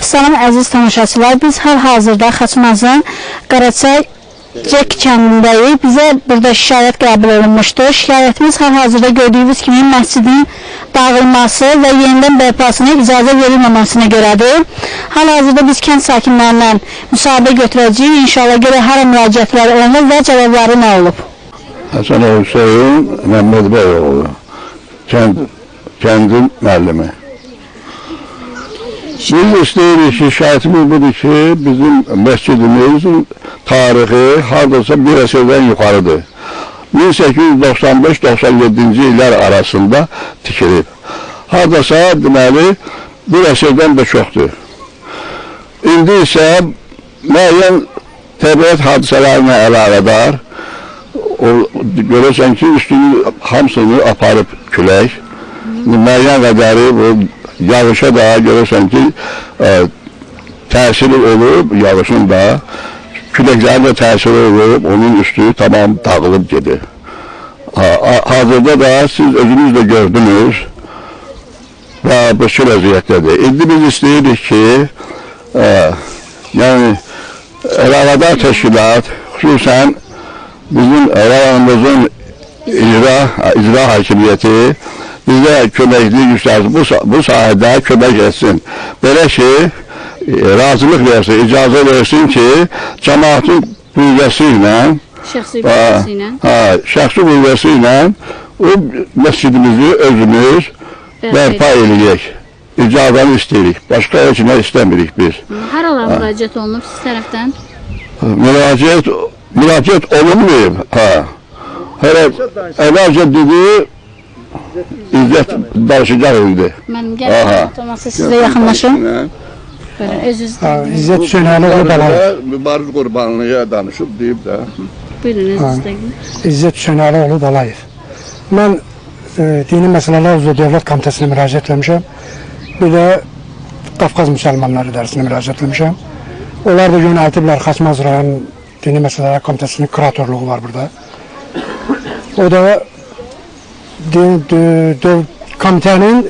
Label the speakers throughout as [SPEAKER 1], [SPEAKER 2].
[SPEAKER 1] Salam əziz tamaşaçılar. Biz hal-hazırda Xaçmazın Qaraçay Cek kəndindəyik. Bizə burada şikayət qəbul olunmuşdu. Şikayətimiz hal-hazırda gördüyünüz kimi məscidin dağılması və yenidən bərpasına icazə verilməməsinə görədir. Hal-hazırda biz kənd sakinlərindən müsahibə götürəcəyik. İnşallah görə hara müraciətlər olunur və cavabları nə olub?
[SPEAKER 2] Hasan Hüseyin Mehmet Beyoğlu. Kend, kendin müellimi. Biz isteyirik ki, şahitimiz ki, bizim mescidimizin tarihi hardasa bir əsrdən yuxarıdır. 1895-97-ci illər arasında tikilib. Hardasa deməli bir əsrdən də çoxdur. İndi isə müəyyən təbiət hadisələrinə əlaqədar o, görürsən ki, üstünü hamısını aparıb külək. Müəyyən qədəri bu yağışa da görürsən ki, e, təsiri olub, yağışın da küləklərin də təsiri olub, onun üstü tamam dağılıb gedir. Ha, ha- hazırda da siz özünüz də gördünüz və bu şu vəziyyətdədir. İndi biz istəyirik ki, e, yəni əlaqədar təşkilat, xüsusən bizim rayonumuzun icra, icra hakimiyyəti bizə köməklik göstərsin, bu, sa- bu sahədə kömək etsin. Belə ki, e, razılıq versin, icazə versin ki, cəmaatın qüvvəsi ilə,
[SPEAKER 1] Şəxsi
[SPEAKER 2] ha, ha, şəxsi qüvvəsi ilə o məscidimizi özümüz bərpa eləyək. İcazəni istəyirik. Başqa heç nə istəmirik biz.
[SPEAKER 1] Haralara müraciət olunub siz tərəfdən?
[SPEAKER 2] müraciət müraciət olunmayıb. Hə. Hələ əvvəlcə dedi İzzət danışacaq indi.
[SPEAKER 1] Mənim gəlin Toması sizə yaxınlaşım.
[SPEAKER 3] Ha, İzzət Hüseynəli Balayev.
[SPEAKER 2] Mübariz qurbanlığa danışıb deyib də.
[SPEAKER 1] Buyurun, də.
[SPEAKER 3] İzzət Hüseynəli Balayev. Mən e, Dini Məsələlər üzrə Dövlət Komitəsinə müraciət etmişəm. Bir də Qafqaz Müsəlmanları İdarəsinə müraciət etmişəm. Onlar da yönəltiblər Xaçmaz rayon Dini Məsələlər Komitəsinin kuratorluğu var burada. O da komitənin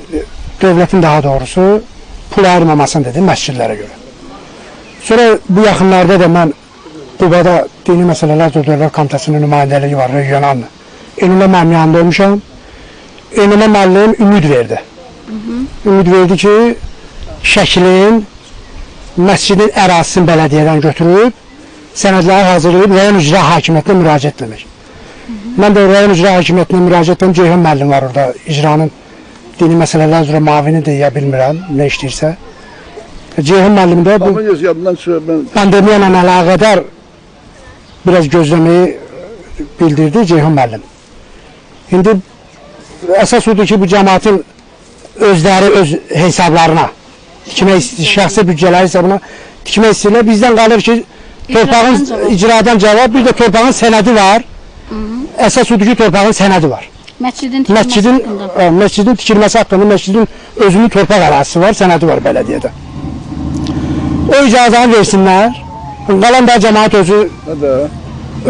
[SPEAKER 3] dövlətin daha doğrusu pul ayırmamasını dedi məscidlərə görə. Sonra bu yaxınlarda da mən Qubada Dini Məsələlər Dövlət Komitəsinin nümayəndəliyi var regional. Enələ mənim yanında olmuşam. Enələ müəllim ümid verdi. Ümid verdi ki, şəklin məscidin ərazisini bələdiyyədən götürüb sənədləri hazırlayıb rayon icra hakimiyyətinə müraciət etmək. Mən də rayon icra hakimiyyətinə müraciət etdim. Ceyhun müəllim var orada icranın dini məsələlər üzrə mavini deyə bilmirəm nə işləyirsə. Ceyhun müəllim də bu
[SPEAKER 2] yes yadından çıxıb mən
[SPEAKER 3] pandemiya ilə əlaqədar biraz gözləməyi bildirdi Ceyhun müəllim. İndi əsas odur ki, bu cəmaətin özləri öz hesablarına tikmək şəxsi büdcələri hesabına tikmək istəyirlər. Bizdən qalır ki, torpağın
[SPEAKER 1] icradan cavab,
[SPEAKER 3] bir də torpağın sənədi var. Odur ki, torpağın sənədi var.
[SPEAKER 1] Məscidin tikilməsi
[SPEAKER 3] Məscidin,
[SPEAKER 1] haqqında.
[SPEAKER 3] ə, məscidin tikilməsi haqqında məscidin özünün torpaq ərazisi var, sənədi var bələdiyyədə. O icazəni versinlər. Qalan da cəmaət özü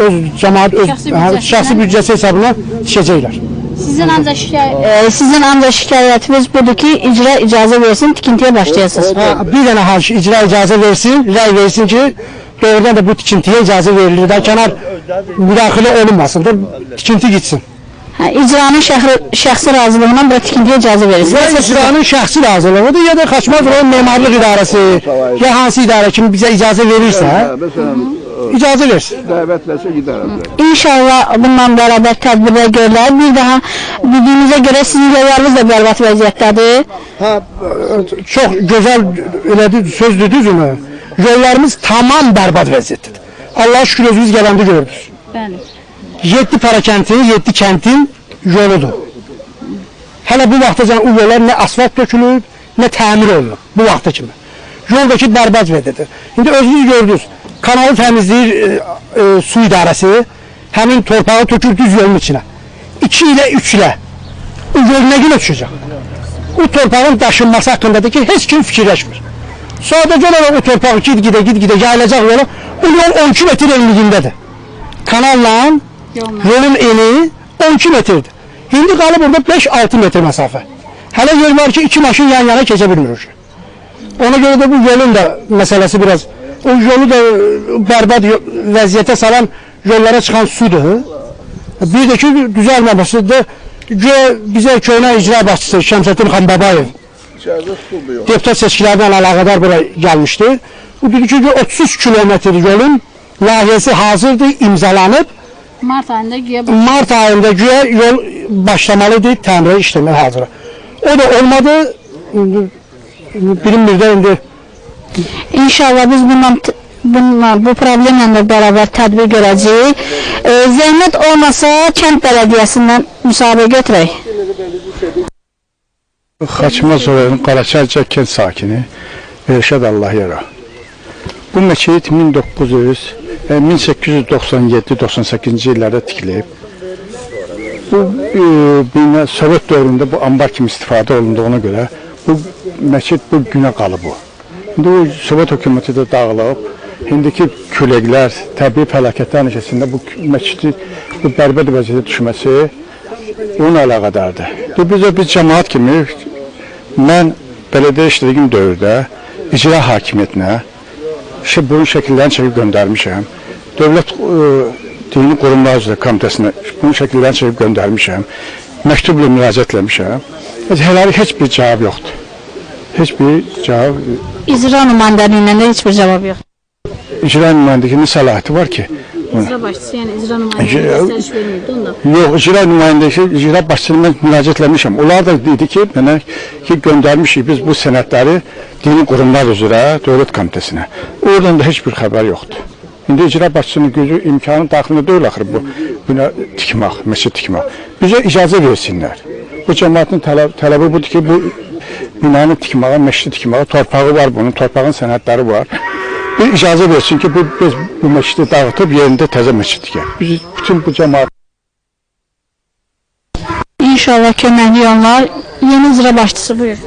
[SPEAKER 3] öz cəmaət öz
[SPEAKER 1] Şəxsi
[SPEAKER 3] hə, şəxsi büdcəsi hesabına tikəcəklər.
[SPEAKER 1] Sizin ancaq şikayət, e, sizin ancaq şikayətiniz budur ki, icra icazə versin, tikintiyə başlayasınız.
[SPEAKER 3] Bir dənə hal icra icazə versin, rəy versin ki, doğrudan da bu tikintiyə icazə verilir. Da kənar müdaxilə olunmasın da tikinti gitsin.
[SPEAKER 1] Hə, icranın şəxsi, şəxsi razılığından bura tikintiyə icazə
[SPEAKER 3] Ya
[SPEAKER 1] verirsiniz.
[SPEAKER 3] icranın şəxsi razılığıdır ya da Xaçmaz rayon memarlıq idarəsi ya hansı idarə kimi bizə icazə verirsə,
[SPEAKER 2] məsələn
[SPEAKER 3] icazə versin.
[SPEAKER 2] dəvətləsə də.
[SPEAKER 1] İnşallah bununla bərabər tədbirlər görülər. Bir daha bildiyimizə görə sizin yollarınız da bərbad vəziyyətdədir.
[SPEAKER 3] Ha, çox gözəl elədir, sözdür düzmü? Yollarımız tamam bərbad vəziyyətdədir. Allah şükür özünüz gələndə gördünüz.
[SPEAKER 1] Bəli.
[SPEAKER 3] 7 para kəntin, 7 kəntin yoludur. Hələ bu vaxtacan o yollar nə asfalt dökülüb, nə təmir olunub bu vaxta kimi. Yoldakı bərbad vəziyyətdir. İndi özünüz gördünüz, kanalı təmizləyir e, e, su idarəsi, həmin torpağı tökür düz yolun içinə. 2 ilə 3 ilə o yol nə günə düşəcək? O torpağın daşınması haqqındadır ki, heç kim fikirləşmir. Sadəcə olaraq o torpaq gid-gidə, gid-gidə yayılacaq yola, o yol 12 metr enliyindədir. Kanalla. Yolun eni 12 metrdir. İndi qalıb orada 5-6 metr məsafə. Hələ yer var ki, iki maşın yan-yana keçə bilmir. Ona göre de bu yolun da meselesi biraz o yolu da berbat yo- vəziyyətə salan yollara çıxan sudur. Bir də ki düzəlməməsi də güya bizə köhnə icra başçısı Şəmsəddin Xanbabayev deputat seçkilərdən əlaqədar bura gəlmişdi. Bu dedi ki 33 kilometr yolun layihəsi hazırdır, imzalanıb.
[SPEAKER 1] Mart ayında güya
[SPEAKER 3] Mart ayında güya yol başlamalıdır, təmirə işləmə hazır. O da olmadı. Bilinmir də indi
[SPEAKER 1] İnşallah biz bundan t- bununla bu problemlə də bərabər tədbir görəcəyik. E, zəhmət olmasa kənd bələdiyyəsindən müsahibə götürək.
[SPEAKER 4] Xaçmaz rayon Qaraçəlcə kənd sakini Elşad Allahyara. Bu məscid 1900 e, 1897-98-ci illərdə tikilib. Bu e, bina Sovet dövründə bu ambar kimi istifadə olunduğuna görə bu məscid bu günə qalıb bu. İndi bu Sovet hökuməti də dağılıb. İndiki küləklər, təbii fəlakətlər nəticəsində bu məscidi bu bərbad vəziyyətə düşməsi onunla əlaqədardır. Bu bizə biz cəmaət kimi Mən belediyə işlədiyim dövrdə icra hakimiyyətinə şey, bunun şəkillərini çəkib göndərmişəm. Dövlət ə, dini qurumlar üzrə komitəsinə bunun şəkillərini çəkib göndərmişəm. Məktubla müraciət etmişəm. Hələlik heç bir cavab yoxdur. Heç bir cavab
[SPEAKER 1] İcra nümayəndəliyindən də heç bir cavab yox.
[SPEAKER 4] icra nümayəndəsinin səlahiyyəti var ki,
[SPEAKER 1] İcra başçısı, yəni icra
[SPEAKER 4] nümayəndəliyi göstəriş
[SPEAKER 1] vermirdi onda.
[SPEAKER 4] Yox, icra nümayəndəsi, icra başçısına mən müraciət etmişəm. Onlar da dedi ki, mənə ki göndərmişik biz bu sənədləri dini qurumlar üzrə dövlət komitəsinə. Oradan da heç bir xəbər yoxdur. İndi icra başçısının gücü imkanı daxilində deyil axı bu buna tikmək, məscid tikmək. Bizə icazə versinlər. Bu cəmaətin tələb, tələbi budur ki, bu binanı tikməyə, məscid tikməyə torpağı var bunun, torpağın sənədləri var. Bir icazə versin ki, bu biz bu məscidi dağıtıb yerində təzə məscid tikək. Biz bütün bu cəmaət
[SPEAKER 1] İnşallah köməkli onlar. Yeni icra başçısı buyur.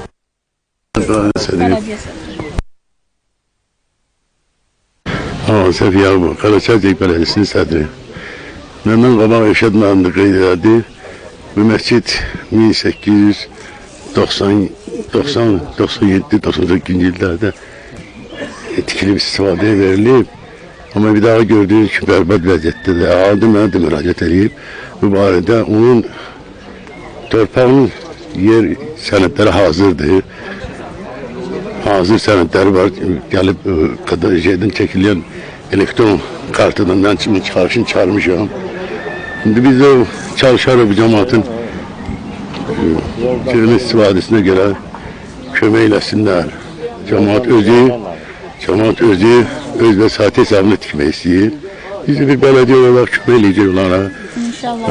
[SPEAKER 5] Azər Yağmur, Qaraçay Belediyesinin sədri. Məndən qabaq Eşəd müəllimdə qeyd elədi. Bu məscid 1890 90 97 98-ci illərdə tikilib istifadəyə verilib. Amma bir daha gördüyünüz ki, bərbad vəziyyətdədir. Adi mənə də müraciət edib. Bu barədə onun torpağın yer sənədləri hazırdır. hazır sənədləri var. Gəlib ə, qədər şeydən çəkilən elektron kartıdan mən şimdi çağrışını çağırmışam. Şimdi biz o çalışarıq bu cemaatin şeyin istifadesine göre kömək eləsinlər. Cemaat özü, cemaat özü öz vəsaiti hesabını tikmək istəyir. Biz bir belediye olarak kömək eləyəcək onlara.
[SPEAKER 1] İnşallah.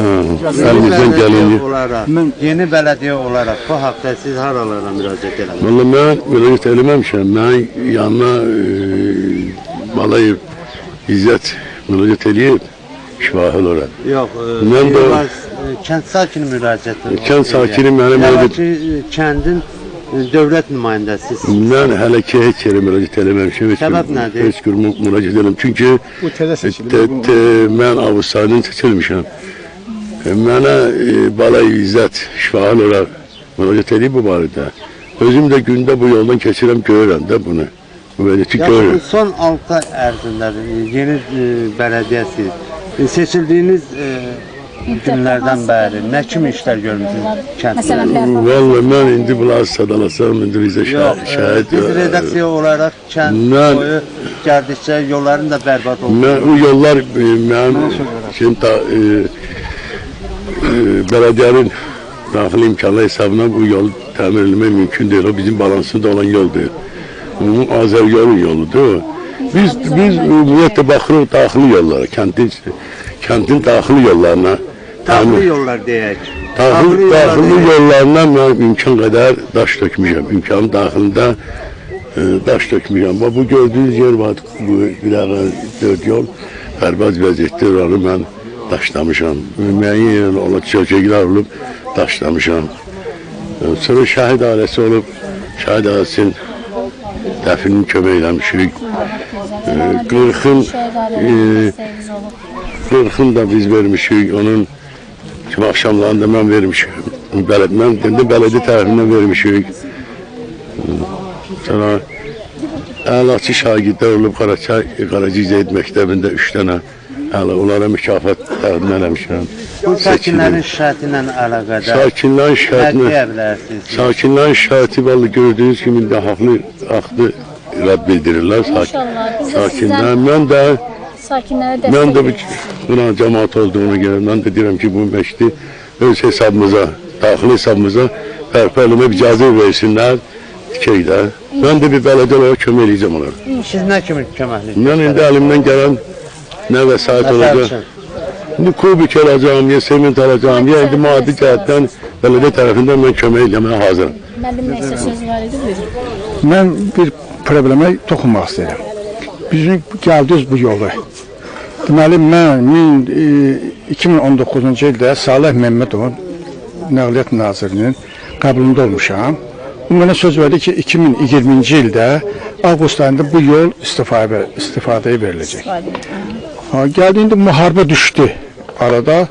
[SPEAKER 5] Əlimizdən
[SPEAKER 6] olarak, yeni belediye olarak bu hakta siz haralara müracaat edin.
[SPEAKER 5] Valla mən müraciət eləməmişəm. Mən yanına e, Balayev İzzət müraciət eləyib şifahi olaraq.
[SPEAKER 6] Yok, e,
[SPEAKER 5] de-
[SPEAKER 6] var, e, kent sakini müracaat edin.
[SPEAKER 5] Kent sakini mənim öyle-
[SPEAKER 6] ki, e, kendin devlet nümayəndəsisiz.
[SPEAKER 5] Mən hələ ki heç yerə müraciət eləməmişəm. Heç
[SPEAKER 6] Səbəb
[SPEAKER 5] bir-
[SPEAKER 6] nədir?
[SPEAKER 5] Heç bir mü- müraciət eləməm. Çünki
[SPEAKER 4] bu təzə
[SPEAKER 5] e, mən Avusaydan seçilmişəm. E, Mənə e, Balayev İzzət şifahi olaraq müraciət eləyib bu barədə. Özüm də gündə bu yoldan keçirəm, görürəm də bunu. Bu vəziyyəti görürəm.
[SPEAKER 6] son 6 ay ərzində e, yeni e, belediyesiz. E, seçildiğiniz e, günlərdən bəri nə kimi işlər görmüsünüz kənddə?
[SPEAKER 5] Vallahi mən indi bunları sadalasam, indi bizə
[SPEAKER 6] e,
[SPEAKER 5] şahid
[SPEAKER 6] biz redaksiya olaraq kənd
[SPEAKER 5] Mən-
[SPEAKER 6] boyu gəldikcə yolların da bərbad oldu.
[SPEAKER 5] Mən o yollar e, mənim şimdi ta, e, e, belediyenin daxili imkanları hesabına bu yol təmir etmək mümkün deyil. O bizim balansında olan yoldur. Bu Azərbaycanın yoludur. Biz biz ümumiyyətlə baxırıq daxili yollara, kəndin kəndin daxili yollarına.
[SPEAKER 6] Daxili yollar deyək.
[SPEAKER 5] Daxili, daxili
[SPEAKER 6] deyək.
[SPEAKER 5] yollarına mən imkan qədər daş dökmüşəm. İmkanın daxilində e, daş dökmüşəm. Bax, bu gördüyünüz yer var, bu bir dənə dörd yol bərbad vəziyyətdə oranı mən daşlamışam. Müəyyən yerə olan çökəklər olub daşlamışam. E, Sonra şəhid ailəsi olub, şəhid ailəsinin dəfinin kömək eləmişik. E, 40-ın e, 40-ın da biz vermişik, onun Kimi axşamlarında mən vermişik. Bəled, mən indi bələdiyyə tərəfindən vermişik. Sonra Əlaçı şagirdlər olub Qaraçay, Qaracizəyd məktəbində 3 dənə hələ onlara mükafat təqdim eləmişəm.
[SPEAKER 6] Bu sakinlərin şikayəti ilə əlaqədar
[SPEAKER 5] Sakinlərin şikayətini
[SPEAKER 6] deyə bilərsiniz?
[SPEAKER 5] Sakinlərin şikayəti vallahi gördüyünüz kimi də haqlı haqlı rədd bildirirlər. Sakin, sakinlər. Mən də
[SPEAKER 1] sakinlərə dəstək
[SPEAKER 5] mən də. Buna cəmaat olduğuna görə mən də deyirəm ki, bu məşqi öz hesabımıza, daxili hesabımıza bərpa eləmək icazə versinlər. Tikək də. Mən də bir bələdiyyə olaraq kömək eləyəcəm onlara.
[SPEAKER 6] Siz nə kimi köməklik?
[SPEAKER 5] Mən indi əlimdən gələn nə vəsait olacaq. İndi kubik alacağım, ya sement alacağım, ya indi maddi cəhətdən bələdiyyə tərəfindən mən kömək eləməyə hazıram.
[SPEAKER 1] Müəllim nəsə söz var idi, buyurun.
[SPEAKER 4] Mən bir problemə toxunmaq istəyirəm. Bizim gəldiniz bu yolu. Deməli mən min- e, 2019-cu ildə Salih Məmmədovun Nəqliyyat Nazirinin qəbulunda olmuşam. O mənə söz verdi ki, 2020-ci ildə avqust ayında bu yol istifadəyə istifadəyə veriləcək. Ha, gəldi indi müharibə düşdü arada.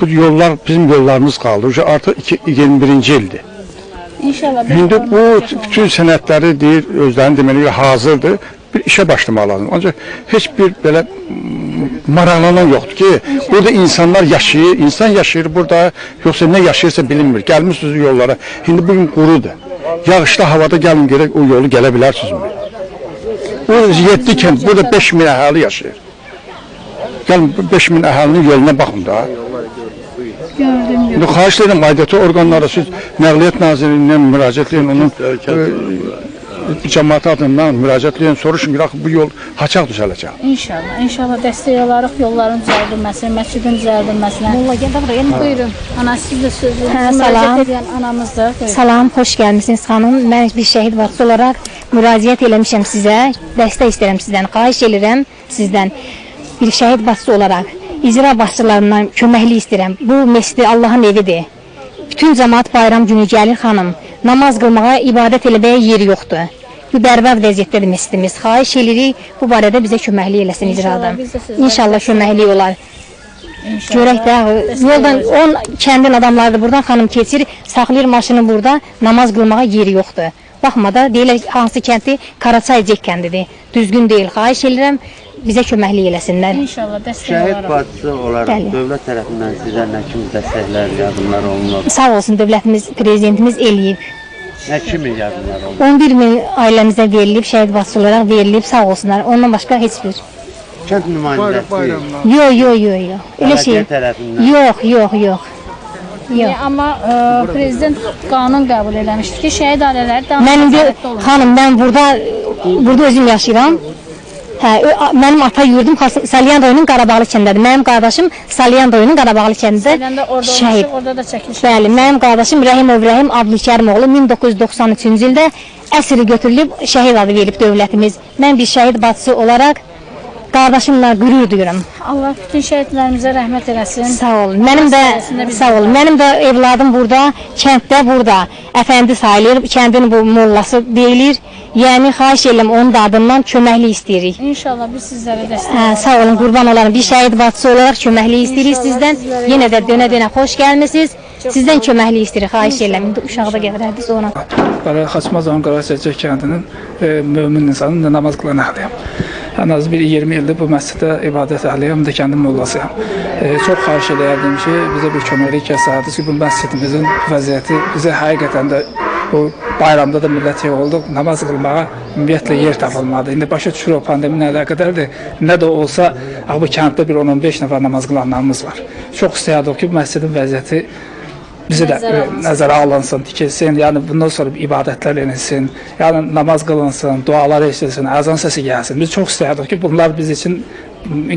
[SPEAKER 4] Bu yollar bizim yollarımız qaldı. Uje Artıq iki- 21-ci ildir.
[SPEAKER 1] İnşallah
[SPEAKER 4] İndi bu bütün sənədləri deyir, özlərinin deməli hazırdır. Bir işə başlamaq lazım. Ancaq heç bir belə maraqlanan yoxdur ki, burada insanlar yaşayır, insan yaşayır burada, yoxsa nə yaşayırsa bilinmir. Gəlmisiniz yollara. İndi bu gün qurudur. Yağışlı havada gəlin gerək o yolu gələ bilərsinizmi? O 7 kənd, burada 5 min əhali yaşayır. Gəlin bu 5 min əhalinin yoluna baxın da.
[SPEAKER 1] gördüm.
[SPEAKER 4] Xahiş edirəm aidiyyatı orqanlara siz Nəqliyyat Nazirliyindən müraciət edin, onun cəmaət adından müraciət edin, soruşun ki, axı bu yol haçaq düzələcək.
[SPEAKER 1] İnşallah, inşallah dəstək olaraq yolların düzəldilməsinə, məscidin düzəldilməsinə. Molla gəl buraya. Buyurun. Ana siz də sözü
[SPEAKER 7] Hə,
[SPEAKER 1] müraciət edən anamızdır. Buyurun.
[SPEAKER 7] Salam, xoş gəlmisiniz xanım. Mən bir şəhid vaxtı olaraq müraciət eləmişəm sizə. Dəstək istəyirəm sizdən. Xahiş edirəm sizdən bir şəhid başçısı olaraq icra başçılarından köməklik istəyirəm. Bu məscid Allahın evidir. Bütün cəmaət bayram günü gəlir xanım. Namaz qılmağa, ibadət eləməyə yeri yoxdur. Bu bərbad vəziyyətdədir məscidimiz. Xahiş edirik bu barədə bizə köməklik eləsin icrada. İnşallah köməklik olar.
[SPEAKER 1] İnşallah.
[SPEAKER 7] Görək də yoldan 10 kəndin adamları da buradan xanım keçir, saxlayır maşını burada, namaz qılmağa yeri yoxdur. Baxma da deyirlər hansı kəndi Qaraçay Cek kəndidir. Düzgün deyil. Xahiş edirəm bizə köməklik eləsinlər.
[SPEAKER 1] İnşallah dəstək
[SPEAKER 6] Şəhid
[SPEAKER 1] olaraq.
[SPEAKER 6] bacısı olaraq
[SPEAKER 7] Bəli.
[SPEAKER 6] dövlət tərəfindən sizə nə kimi dəstəklər, yardımlar olunur?
[SPEAKER 7] Sağ olsun dövlətimiz, prezidentimiz eləyib.
[SPEAKER 6] Nə kimi yardımlar olunur?
[SPEAKER 7] 11 min ailəmizə verilib, şəhid başçı olaraq verilib, sağ olsunlar. Ondan başqa heç bir.
[SPEAKER 6] Kənd nümayəndəsi,
[SPEAKER 7] Yox, yox, yox, yox. Elə şey. Yox, yox, yox. Yox.
[SPEAKER 1] Amma ə, prezident qanun qəbul eləmişdi ki, şəhid ailələri daha
[SPEAKER 7] Mən indi
[SPEAKER 1] nəzarətdə olunur.
[SPEAKER 7] xanım mən burada burada özüm yaşayıram. Hə, mənim ata yurdum Xas- Salyan rayonunun Qarabağlı kəndindədir. Mənim qardaşım Salyan rayonunun Qarabağlı kəndində şəhid.
[SPEAKER 1] orada da çəkiliş.
[SPEAKER 7] Bəli, mənim qardaşım Rəhimov Rəhim Abdülkərim oğlu 1993-cü ildə əsir götürülüb şəhid adı verib dövlətimiz. Mən bir şəhid bacısı olaraq qardaşımla qürur duyuram.
[SPEAKER 1] Allah bütün şəhidlərimizə rəhmət eləsin.
[SPEAKER 7] Sağ olun. Mənim də
[SPEAKER 1] biz
[SPEAKER 7] sağ olun. Mənim də evladım burada, kənddə burada. Əfəndi sayılır, kəndin bu mollası deyilir. Yəni xahiş edirəm onun da adından köməklik istəyirik.
[SPEAKER 1] İnşallah biz sizlərə dəstək
[SPEAKER 7] Hə, sağ olun, qurban olarım. Bir şəhid bacısı olaraq köməklik istəyirik sizdən. Yenə də dönə-dönə xoş gəlmisiniz. Sizdən köməklik istəyirik, xahiş edirəm. İndi uşağı da gətirərdi sonra.
[SPEAKER 8] Qara Xaçmazon Qarasəcək kəndinin e, mömin insanın namaz qılan əhliyəm. Ən az bir 20 ildir bu məsciddə ibadət əhliyəm, də kəndin mollasıyam. E, çox xahiş edərdim ki, bizə bir köməklik kəsərdiniz ki, bu məscidimizin vəziyyəti bizə həqiqətən də bu bayramda da millət olduq, namaz qılmağa ümumiyyətlə yer tapılmadı. İndi başa düşürük o pandemi nə əlaqədardır. Nə də olsa, bu kənddə bir 10-15 nəfər namaz qılanlarımız var. Çox istəyərdik ki, bu məscidin vəziyyəti bizi də
[SPEAKER 1] Nəzərə
[SPEAKER 8] e, alınsın, tikilsin, yəni bundan sonra ibadətlər edilsin, yəni namaz qılınsın, dualar eşidilsin, əzan səsi gəlsin. Biz çox istəyirdik ki, bunlar biz üçün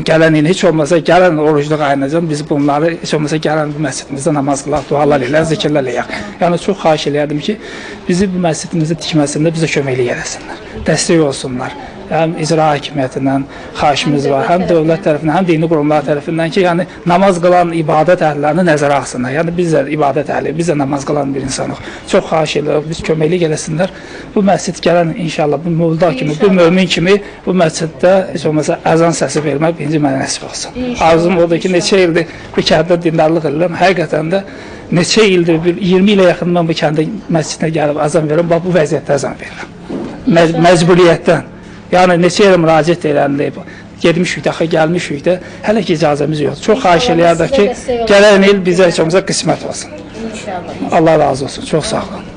[SPEAKER 8] gələn il heç olmasa gələn orucluq ayınacan biz bunları heç olmasa gələn bu məscidimizdə namaz qılaq, dualar eləyək, zikirlər eləyək. Yəni çox xahiş eləyərdim ki, bizi bu məscidimizi tikməsində bizə köməklik eləsinlər, dəstək olsunlar. Həm icra hakimiyyətindən xahişimiz var, həm dövlət tərəfindən, həm dini qurumlar tərəfindən ki, yəni namaz qılan ibadət əhlilərini nəzərə alsınlar. Yəni biz də ibadət əhli, biz də namaz qılan bir insanıq. Çox xahiş edirəm, biz köməklik eləsinlər. Bu məscid gələn inşallah bu mövla kimi, bu mömin kimi bu məsciddə heç olmasa əzan səsi vermək birinci mənə nəsib olsun. Arzum odur ki, neçə ildir bu kənddə dindarlıq edirəm. Həqiqətən də neçə ildir, bir 20 ilə yaxın mən bu kəndə məscidinə gəlib əzan verirəm, bax bu vəziyyətdə əzan verirəm. Məc məcburiyyətdən. Yəni neçə yerə müraciət eləndi. Getmişik də, axı gəlmişik də. Hələ ki icazəmiz yoxdur. Çox xahiş eləyərdik ki, gələn il bizə olmasa qismət olsun.
[SPEAKER 9] İnşallah.
[SPEAKER 8] Allah razı olsun. Çox sağ olun.